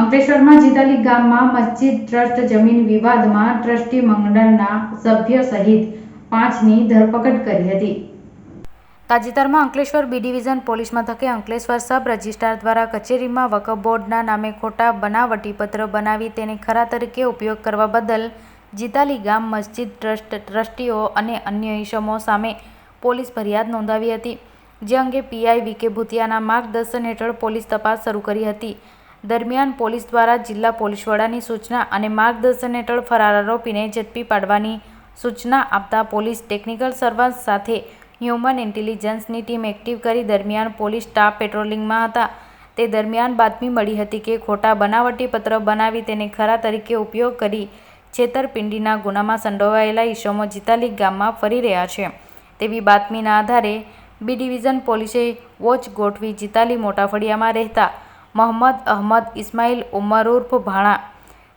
અંકલેશ્વરમાં જીતાલી ગામમાં મસ્જિદ, ટ્રસ્ટ, જમીન વિવાદમાં ટ્રસ્ટી મંડળના સભ્ય સહિત પાંચની ધરપકડ કરી હતી. તાજેતરમાં અંકલેશ્વર બી ડિવિઝન પોલીસ મથકે અંકલેશ્વર સબ રજિસ્ટ્રાર દ્વારા કચેરીમાં વકફ બોર્ડના નામે ખોટા બનાવટી બનાવી તેને ખરા તરીકે ઉપયોગ કરવા બદલ જીતાલી ગામ, મસ્જિદ, ટ્રસ્ટ, ટ્રસ્ટીઓ અને અન્ય ઇસમો સામે પોલીસ ફરિયાદ નોંધાવી હતી, જે અંગે પીઆઈ વીકે ભૂતિયાના માર્ગદર્શન હેઠળ પોલીસ તપાસ શરૂ કરી હતી. દરમિયાન પોલીસ દ્વારા જિલ્લા પોલીસ વડાની સૂચના અને માર્ગદર્શન હેઠળ ફરાર આરોપીને ઝડપી પાડવાની સૂચના આપતા પોલીસ ટેકનિકલ સર્વન્સ સાથે હ્યુમન ઇન્ટેલિજન્સની ટીમ એક્ટિવ કરી દરમિયાન પોલીસ સ્ટાફ પેટ્રોલિંગમાં હતા. તે દરમિયાન બાતમી મળી હતી કે ખોટા બનાવટી પત્ર બનાવી તેને ખરા તરીકે ઉપયોગ કરી છેતરપિંડીના ગુનામાં સંડોવાયેલા ઈસમો જીતાલી ગામમાં ફરી રહ્યા છે. તેવી બાતમીના આધારે બી ડિવિઝન પોલીસે વોચ ગોઠવી જીતાલી મોટા ફળિયામાં રહેતા મોહમ્મદ અહમદ, ઇસ્માઇલ ઉમર ઉર્ફ ભાણા,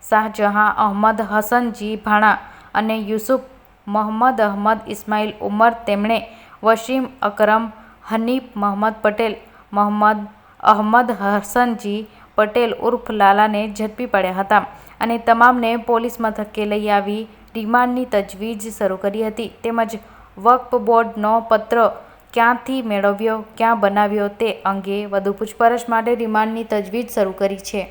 શાહજહાં અહમદ હસનજી ભાણા અને યુસુફ મોહમ્મદ અહમદ, ઇસ્માઇલ ઉમર તેમણે વસીમ અકરમ, હનીફ મોહમ્મદ પટેલ, મોહમ્મદ અહમદ હસનજી પટેલ ઉર્ફ લાલાને ઝડપી પાડ્યા હતા અને તમામને પોલીસ મથકે લઈ આવી રિમાન્ડની તજવીજ શરૂ કરી હતી. તેમજ વક્ફ બોર્ડનો પત્ર ક્યાંથી મેળવ્યો ક્યાં બનાવ્યો તે અંગે વધુ પૂછપરછ માટે રિમાન્ડની તજવીજ શરૂ કરી છે.